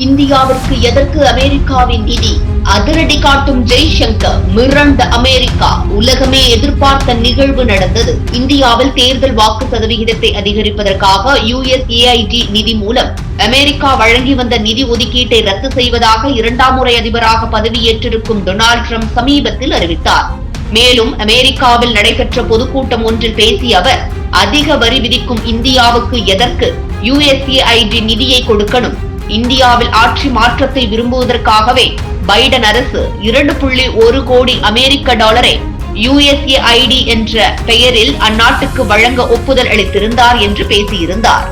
இந்தியாவிற்கு எதற்கு அமெரிக்காவின் நிதி? அதிரடி காட்டும் ஜெய்சங்கர் மிரண்ட அமெரிக்கா. உலகமே எதிர்பார்த்த நிகழ்வு நடந்தது. இந்தியாவில் தேர்தல் வாக்கு சதவிகிதத்தை அதிகரிப்பதற்காக யுஎஸ்ஏஐடி நிதி மூலம் அமெரிக்கா வழங்கி வந்த நிதி ஒதுக்கீட்டை ரத்து செய்வதாக இரண்டாம் முறை அதிபராக பதவியேற்றிருக்கும் டொனால்டு ட்ரம்ப் சமீபத்தில் அறிவித்தார். மேலும் அமெரிக்காவில் நடைபெற்ற பொதுக்கூட்டம் ஒன்றில் பேசிய அவர் அதிக வரி விதிக்கும் இந்தியாவுக்கு எதற்கு யுஎஸ்ஏஐடி நிதியை கொடுக்கணும்? இந்தியாவில் ஆட்சி மாற்றத்தை விரும்புவதற்காகவே பைடன் அரசு இரண்டு புள்ளி ஒரு கோடி அமெரிக்க டாலரை யுஎஸ்ஏஐடி என்ற பெயரில் அந்நாட்டுக்கு வழங்க ஒப்புதல் அளித்திருந்தார் என்று பேசியிருந்தார்.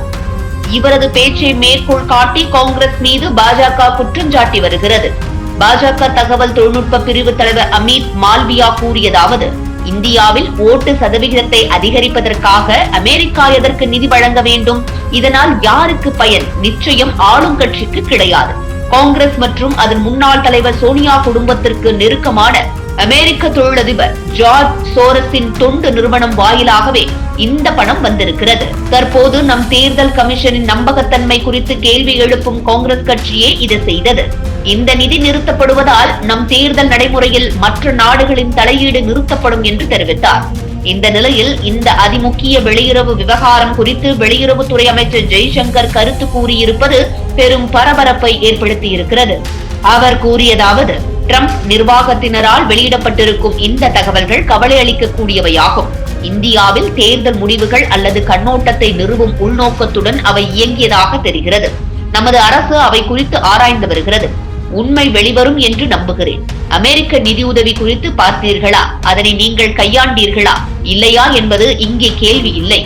இவரது பேச்சை மேற்கோள் காட்டி காங்கிரஸ் மீது பாஜக குற்றம் சாட்டி வருகிறது. பாஜக தகவல் தொழில்நுட்ப பிரிவு தலைவர் அமித் மால்வியா கூறியதாவது இந்தியாவில் ஓட்டு சதவிகிதத்தை அதிகரிப்பதற்காக அமெரிக்கா எதற்கு நிதி வழங்க வேண்டும்? இதனால் யாருக்கு பயன்? நிச்சயம் ஆளும் கட்சிக்கு கிடையாது. காங்கிரஸ் மற்றும் அதன் முன்னாள் தலைவர் சோனியா குடும்பத்திற்கு நெருக்கமான அமெரிக்க தொழிலதிபர் ஜார்ஜ் சோரஸின் தொண்டு நிறுவனம் வாயிலாகவே இந்த பணம் வந்திருக்கிறது. தற்போது நம் தேர்தல் கமிஷனின் நம்பகத்தன்மை குறித்து கேள்வி எழுப்பும் காங்கிரஸ் கட்சியே இதை செய்தது. இந்த நிதி நிறுத்தப்படுவதால் நம் தேர்தல் நடைமுறையில் மற்ற நாடுகளின் தலையீடு நிறுத்தப்படும் என்று தெரிவித்தார். இந்த நிலையில் இந்த அதிமுக்கிய வெளியுறவு விவகாரம் குறித்து வெளியுறவுத்துறை அமைச்சர் ஜெய்சங்கர் கருத்து கூறியிருப்பது பெரும் பரபரப்பை ஏற்படுத்தியிருக்கிறது. அவர் கூறியதாவது ட்ரம்ப் நிர்வாகத்தினரால் வெளியிடப்பட்டிருக்கும் இந்த தகவல்கள் கவலை அளிக்கக்கூடியவையாகும். இந்தியாவில் தேர்தல் முடிவுகள் அல்லது கண்ணோட்டத்தை நிறுவும் உள்நோக்கத்துடன் அவை இயங்கியதாக தெரிகிறது. நமது அரசு அவை குறித்து ஆராய்ந்து வருகிறது. உண்மை வெளிவரும் என்று நம்புகிறேன். அமெரிக்க நிதியுதவி குறித்து பார்த்தீர்களா? அதனை நீங்கள் கையாண்டீர்களா? இல்லையா என்பது இங்கே கேள்வி இல்லை.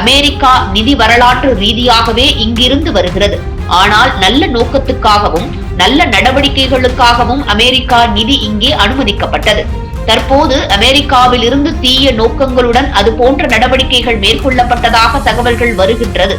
அமெரிக்கா நிதி வரலாற்று ரீதியாகவே இங்கிருந்து வருகிறது. ஆனால் நல்ல நோக்கத்துக்காகவும் நல்ல நடவடிக்கைகளுக்காகவும் அமெரிக்கா நிதி இங்கே அனுமதிக்கப்பட்டது. தற்போது அமெரிக்காவில் இருந்து தீய நோக்கங்களுடன் அது போன்ற நடவடிக்கைகள் மேற்கொள்ளப்பட்டதாக தகவல்கள் வருகின்றது.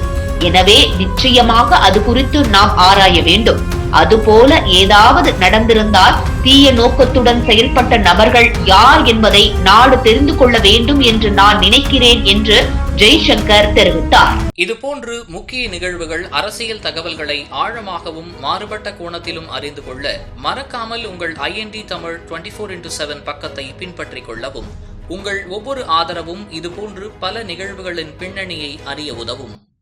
எனவே நிச்சயமாக அது குறித்து நாம் ஆராய வேண்டும். அதுபோல ஏதாவது நடந்திருந்தால் தீய நோக்கத்துடன் செயல்பட்ட நபர்கள் யார் என்பதை நாடு தெரிந்து கொள்ள வேண்டும் என்று நான் நினைக்கிறேன் என்று ஜெய்சங்கர் தெரிவித்தார். இதுபோன்று முக்கிய நிகழ்வுகள் அரசியல் தகவல்களை ஆழமாகவும் மாறுபட்ட கோணத்திலும் அறிந்து கொள்ள மறக்காமல் உங்கள் IND Tamil twenty four into seven பக்கத்தை பின்பற்றிக் கொள்ளவும். உங்கள் ஒவ்வொரு ஆதரவும் இதுபோன்று பல நிகழ்வுகளின் பின்னணியை அறிய உதவும்.